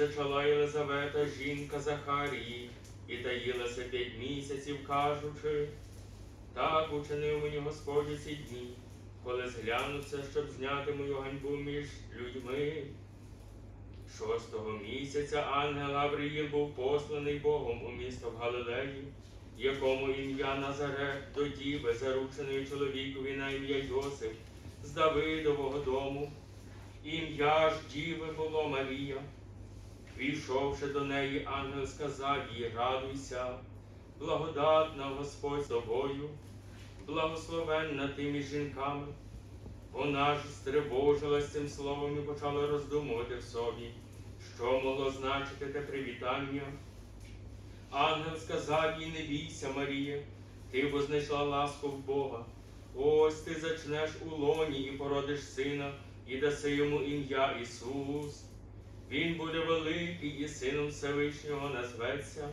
зачала Єлизавета, жінка Захарії, і таїлася п'ять місяців, кажучи, так учинив мені Господь ці дні, коли зглянувся, щоб зняти мою ганьбу між людьми. Шостого місяця ангел Гавриїл був посланий Богом у місто в Галилеї, якому ім'я Назарет до діви, зарученої чоловікові на ім'я Йосип, з Давидового дому. Ім'я ж діви було Марія. Війшовши до неї, ангел сказав їй, радуйся, благодатна Господь з тобою, благословенна ти між жінками. Вона ж стривожилась цим словом і почала роздумувати в собі, що могло значити те привітання. Ангел сказав їй, не бійся, Марія, ти бо знайшла ласку в Бога. Ось ти зачнеш у лоні і породиш сина, і даси йому ім'я Ісус. Він буде великий і сином Всевишнього назветься.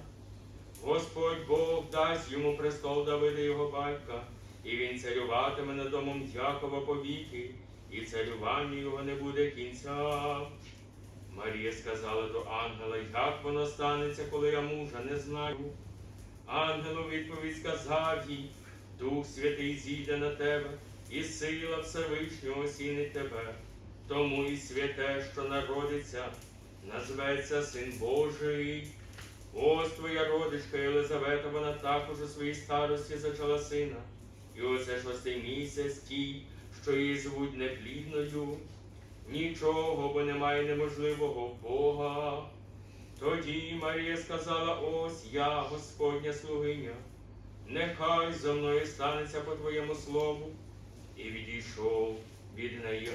Господь Бог дасть йому престол Давида його батька, і він царюватиме над домом Якова повіки, і царюванню його не буде кінця. Марія сказала до ангела, як воно станеться, коли я мужа не знаю. Ангел у відповідь сказав їй, Дух Святий зійде на тебе, і сила Всевишнього осінить тебе. Тому і святе, що народиться, назветься Син Божий. Ось твоя родичка Єлизавета, вона також у своїй старості зачала сина. І оце шостий місяць тій, що її звуть неплідною. Нічого, бо немає неможливого Бога. Тоді Марія сказала: ось я, Господня слугиня, нехай зо мною станеться по твоєму слову. І відійшов від неї.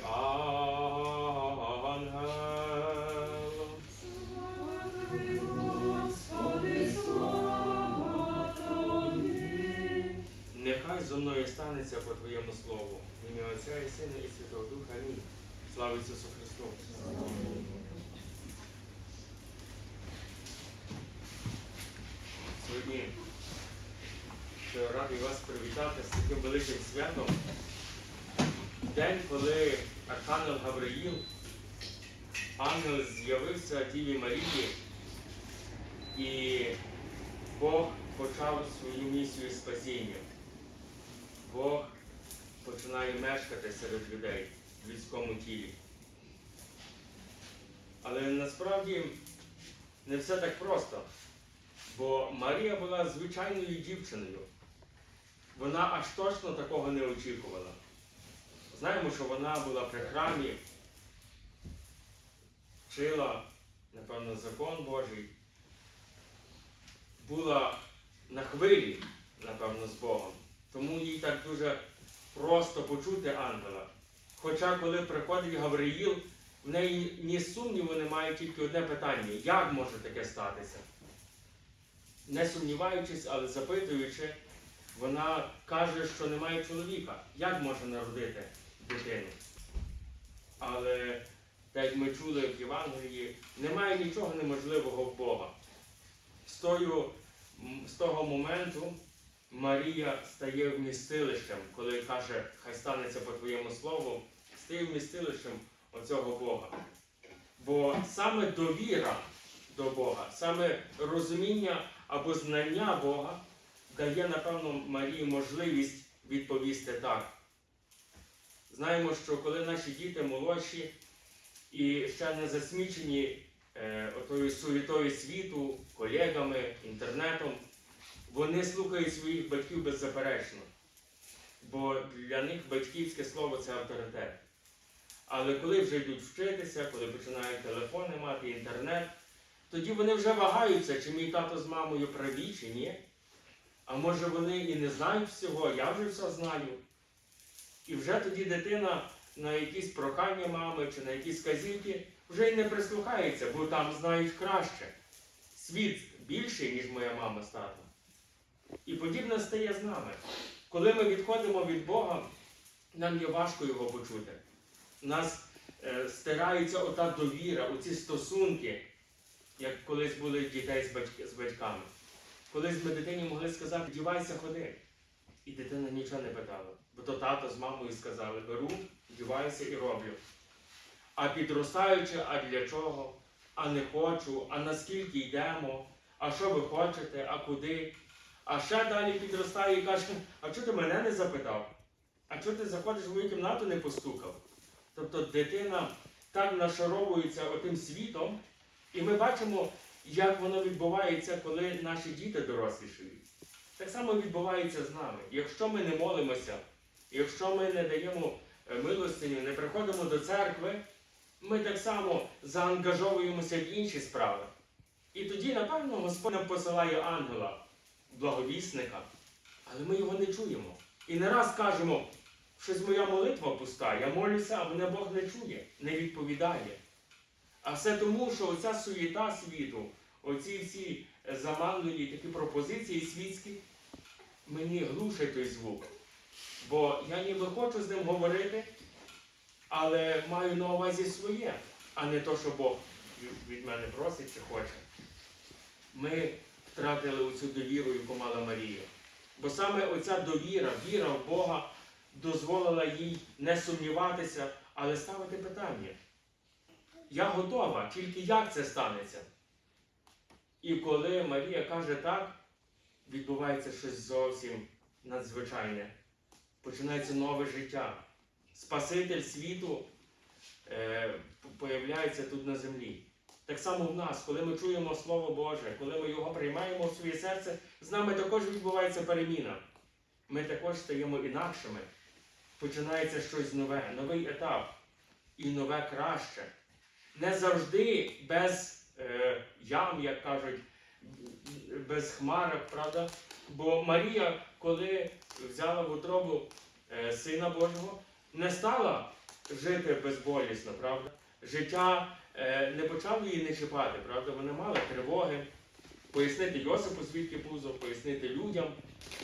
Нехай зо мною станеться по твоєму слову. В ім'я Отця і Сина і Святого Духа. Амінь. Слава Ісусу Христу! Сьогодні радий вас привітати з таким великим святом. День, коли Архангел Гавриїл, ангел з'явився Діві Марії, і Бог почав свою місію спасіння. Бог починає мешкати серед людей в людському тілі. Але насправді не все так просто. Бо Марія була звичайною дівчиною. Вона аж точно такого не очікувала. Знаємо, що вона була при храмі, вчила, напевно, закон Божий, була на хвилі, напевно, з Богом. Тому їй так дуже просто почути ангела. Хоча, коли приходить Гавриїл, в неї ні сумніву немає тільки одне питання: як може таке статися? Не сумніваючись, але запитуючи, вона каже, що немає чоловіка. Як може народити дитину? Але, так як ми чули в Євангелії, немає нічого неможливого в Бога. З, тою, з того моменту Марія стає вмістилищем, коли каже, хай станеться по твоєму слову, стає вмістилищем оцього Бога. Бо саме довіра до Бога, саме розуміння або знання Бога дає, напевно, Марії можливість відповісти так. Знаємо, що коли наші діти молодші і ще не засмічені е, отою суєтою світу, колегами, інтернетом, вони слухають своїх батьків беззаперечно. Бо для них батьківське слово це авторитет. Але коли вже йдуть вчитися, коли починають телефони мати, інтернет, тоді вони вже вагаються, чи мій тато з мамою праві, чи ні. А може вони і не знають всього, я вже все знаю. І вже тоді дитина на якісь прохання мами чи на якісь казівки вже й не прислухається, бо там знають краще. Світ більший, ніж моя мама з татом. І подібне стає з нами. Коли ми відходимо від Бога, нам є важко його почути. Нас е, стирається ота довіра, оці стосунки, як колись були дітей з батьками. Колись ми дитині могли сказати, дівайся, ходи. І дитина нічого не питала. Бо то тато з мамою сказали, беру, діваюся і роблю. А підростаючи, а для чого? а не хочу, а наскільки йдемо, а що ви хочете, а куди. А ще далі підростає і каже, а чого ти мене не запитав? А чого ти заходиш в мою кімнату не постукав? Тобто дитина так нашаровується отим світом, і ми бачимо, як воно відбувається, коли наші діти дорослішають. Так само відбувається з нами. Якщо ми не молимося, якщо ми не даємо е, милостиню, не приходимо до церкви, ми так само заангажовуємося в інші справи. І тоді, напевно, Господь нам посилає ангела, благовісника, але ми його не чуємо. І не раз кажемо, щось моя молитва пуста, я молюся, а мене Бог не чує, не відповідає. А все тому, що оця суєта світу, оці всі заманливі такі пропозиції світські, мені глушать той звук. Бо я ніби хочу з ним говорити, але маю на увазі своє, а не то, що Бог від мене просить чи хоче. Ми втратили оцю довіру, яку мала Марія. Бо саме оця довіра, віра в Бога дозволила їй не сумніватися, але ставити питання. Я готова, тільки як це станеться? І коли Марія каже так, відбувається щось зовсім надзвичайне. Починається нове життя. Спаситель світу е, появляється тут на землі. Так само в нас, коли ми чуємо Слово Боже, коли ми його приймаємо в своє серце, з нами також відбувається переміна. Ми також стаємо інакшими. Починається щось нове, новий етап і нове краще. Не завжди без ям, як кажуть, без хмарок, правда? Бо Марія, коли взяла в утробу е, Сина Божого, не стала жити безболісно, правда? Життя е, не почало її не чіпати, правда? Вона мала тривоги, пояснити Йосипу, звідки пузо, пояснити людям,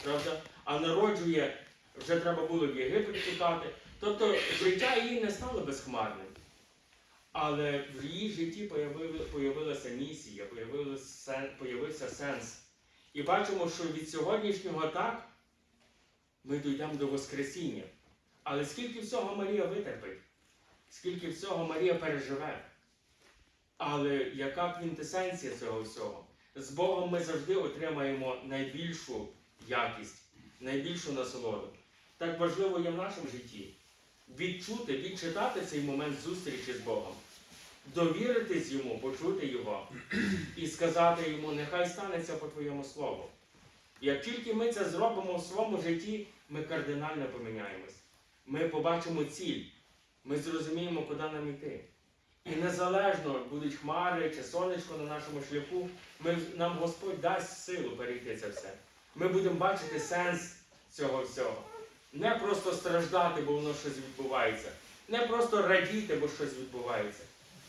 правда? А народжує, вже треба було в Єгипет тікати. Тобто життя її не стало безхмарним. Але в її житті появилася місія, появився сенс. І бачимо, що від сьогоднішнього так ми дійдемо до Воскресіння. Але скільки всього Марія витерпить, скільки всього Марія переживе. Але яка квінтесенція цього всього? З Богом ми завжди отримаємо найбільшу якість, найбільшу насолоду. Так важливо є в нашому житті відчути, відчитати цей момент зустрічі з Богом, довіритись йому, почути Його і сказати йому, нехай станеться по Твоєму слову. Як тільки ми це зробимо в своєму житті, ми кардинально поміняємось. Ми побачимо ціль, ми зрозуміємо, куди нам йти. І незалежно будуть хмари чи сонечко на нашому шляху, ми, нам Господь дасть силу перейти це все. Ми будемо бачити сенс цього всього. Не просто страждати, бо воно щось відбувається. Не просто радіти, бо щось відбувається.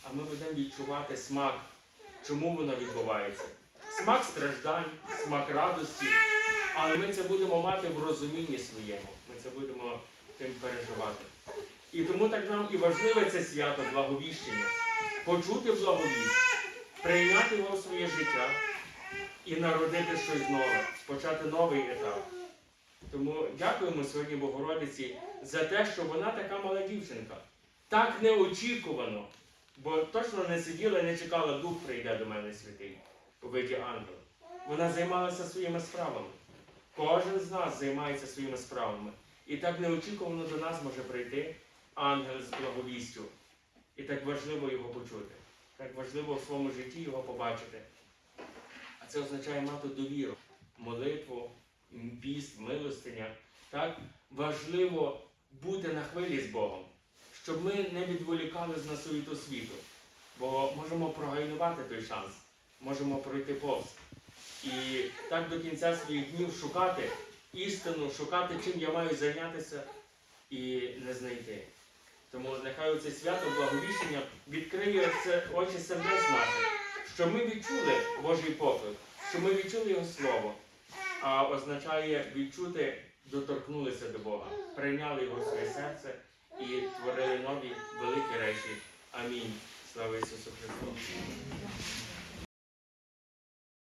А ми будемо відчувати смак, чому воно відбувається. Смак страждань, смак радості. Але ми це будемо мати в розумінні своєму. Ми це будемо тим переживати. І тому так нам і важливе це свято благовіщення. Почути благовість, прийняти його в своє життя і народити щось нове, почати новий етап. Тому дякуємо сьогодні Богородиці за те, що вона така мала дівчинка. Так неочікувано. Бо точно не сиділа і не чекала, дух прийде до мене святий у виді ангела. Вона займалася своїми справами. Кожен з нас займається своїми справами. І так неочікувано до нас може прийти ангел з благовістю. І так важливо його почути. Так важливо в своєму житті його побачити. А це означає мати довіру, молитву, піст, милостиня. Так важливо бути на хвилі з Богом, щоб ми не відволікали з на суєту світу. Бо можемо прогайнувати той шанс, можемо пройти повз. І так до кінця своїх днів шукати істину, шукати, чим я маю зайнятися і не знайти. Тому нехай це свято благовіщення відкриє це очі сердець наших, що ми відчули Божий поклик, що ми відчули Його Слово, а означає відчути, доторкнулися до Бога, прийняли Його своє серце і творили нові великі речі. Амінь. Слава Ісусу Христу!